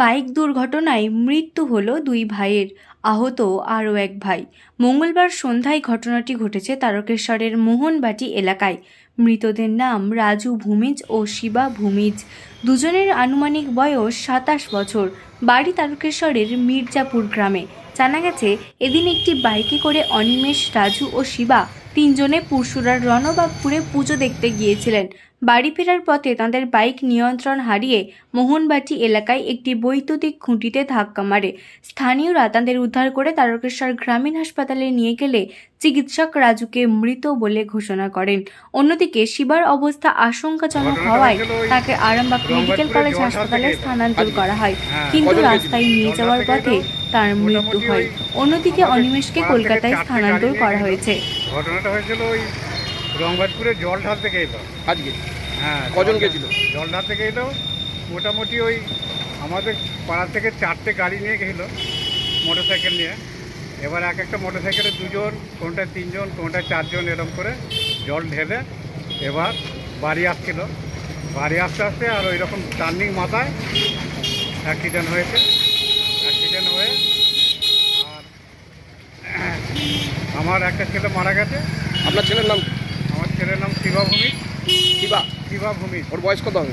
Bike দুর্ঘটনায় মৃত্যু হলো দুই ভাইয়ের, আহত আরও এক ভাই। মঙ্গলবার সন্ধ্যায় ঘটনাটি ঘটেছে তারকেশ্বরের মোহনবাটি এলাকায়। মৃতদের নাম রাজু ভূমিজ ও শিবা ভূমিজ। দুজনের আনুমানিক বয়স সাতাশ বছর। বাড়ি তারকেশ্বরের মির্জাপুর গ্রামে। জানা গেছে, এদিন একটি বাইকে করে অনিমেষ, রাজু ও শিবা তিনজনে পুরসুরার রণবাবপুরে পুজো দেখতে গিয়েছিলেন। বাড়ি ফেরার পথে তাদের বাইক নিয়ন্ত্রণ হারিয়ে মোহনবাটি এলাকায় একটি বৈদ্যুতিক খুঁটিতে ধাক্কা মারে। স্থানীয়রা তাদের উদ্ধার করে তারকেশ্বর গ্রামীণ হাসপাতালে নিয়ে গেলে চিকিৎসক রাজুকে মৃত বলে ঘোষণা করেন। অন্যদিকে শিবার অবস্থা আশঙ্কাজনক হওয়ায় তাকে আরামবাগ মেডিকেল কলেজ হাসপাতালে স্থানান্তর করা হয়। কিন্তু রাস্তায় নিয়ে যাওয়ার পথে তার মৃত্যু হয়। অন্যদিকে অনিমেষকে কলকাতায় স্থানান্তর করা হয়েছে। ঘটনাটা হয়েছিল ওই রংবাজপুরে জল ঢালতে গেছিল আজকে? হ্যাঁ কজন গেছিল? জল ঢালতে গেলো মোটামুটি ওই আমাদের পাড়া থেকে চারটে গাড়ি নিয়ে গেছিল মোটর সাইকেল নিয়ে। এবার এক একটা মোটর সাইকেলে দুজন কোনটায় তিনজন কোনটায় চারজন এরকম করে জল ঢেলে এবার বাড়ি আসছিল। বাড়ি আসতে আসতে আর ওই রকম টার্নিং মাথায় অ্যাক্সিডেন্ট হয়েছে অ্যাক্সিডেন্ট হয়ে আর আমার একটা ছেলে মারা গেছে। আপনার ছেলের নাম কি? আমার ছেলের নাম শিবা ভূমি শিবা? শিবা ভূমি ওর বয়স কত হবে?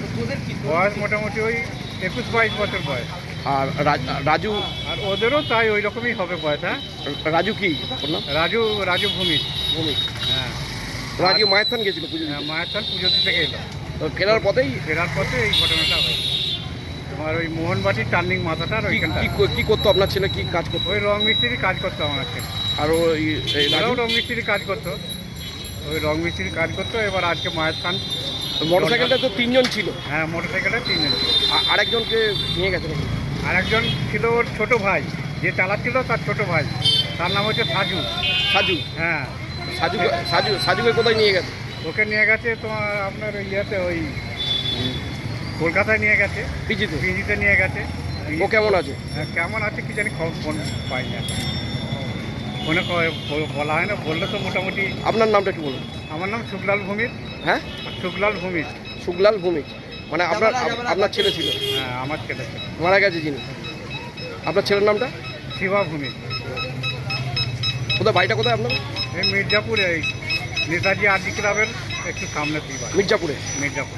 বয়স মোটামুটি ওই একুশ বাইশ বছর বয়স। আর রাজ- রাজু? আর ওদেরও তাই ওই রকমই হবে বয়স হ্যাঁ? রাজু কি? ওর নাম? রাজু রাজু ভূমি ভূমি হ্যাঁ। ওরা আজকে মায়ের থান গেছিল পুজো হ্যাঁ, মায়ের সাল পুজো দিতে গেল। তো ফেরার পথেই? ফেরার পথে এই ঘটনাটা হয় ওই মোহনবাটির টার্নিং মাথাটার ওইখানটা। কি কি করতো আপনার ছেলে? কি কাজ করতো? ওই রং মিস্ত্রি কাজ করতো আমার ছেলে। আর ওই এই রাজু? রং মিস্ত্রি কাজ করতো। ওই রং মিস্ত্রি কাজ করতো। এবার আজকে মায়ের স্থান। মোটর সাইকেলটা তো তিনজন ছিল। হ্যাঁ মোটর সাইকেলটা তিনজন ছিল। আরেকজনকে নিয়ে গেছে নাকি? আর ছিল ওর ছোট ভাই। যে চালাচ্ছিল তার ছোট ভাই। তার নাম হচ্ছে সাজু। সাজু? হ্যাঁ। সাজু সাজু সাজুকে কোথায় নিয়ে গেছে? ওকে নিয়ে গেছে তোমার আপনার ইয়েতে ওই কলকাতায় নিয়ে গেছে পিজিতে? পিজিতে নিয়ে গেছে। ও কেমন আছে? হ্যাঁ, কেমন আছে কি জানি খবর ফোন পাই না ফোনে বলা হয় না বললে তো মোটামুটি আপনার নামটা কি বলুন। আমার নাম শুকলাল ভূমির হ্যাঁ? শুকলাল ভূমির সুগলাল ভূমিক। মানে আপনার আপনার ছেলে ছিল? হ্যাঁ আমার ছেলে ছিল। মারা গেছে যিনি। আপনার ছেলের নামটা? শিবা ভূমির কোথায় বাড়িটা কোথায় আপনার? এই মির্জাপুরে এই নেতাজি আর্জি ক্লাবের একটু সামনে শিবা মির্জাপুরে? মির্জাপুর।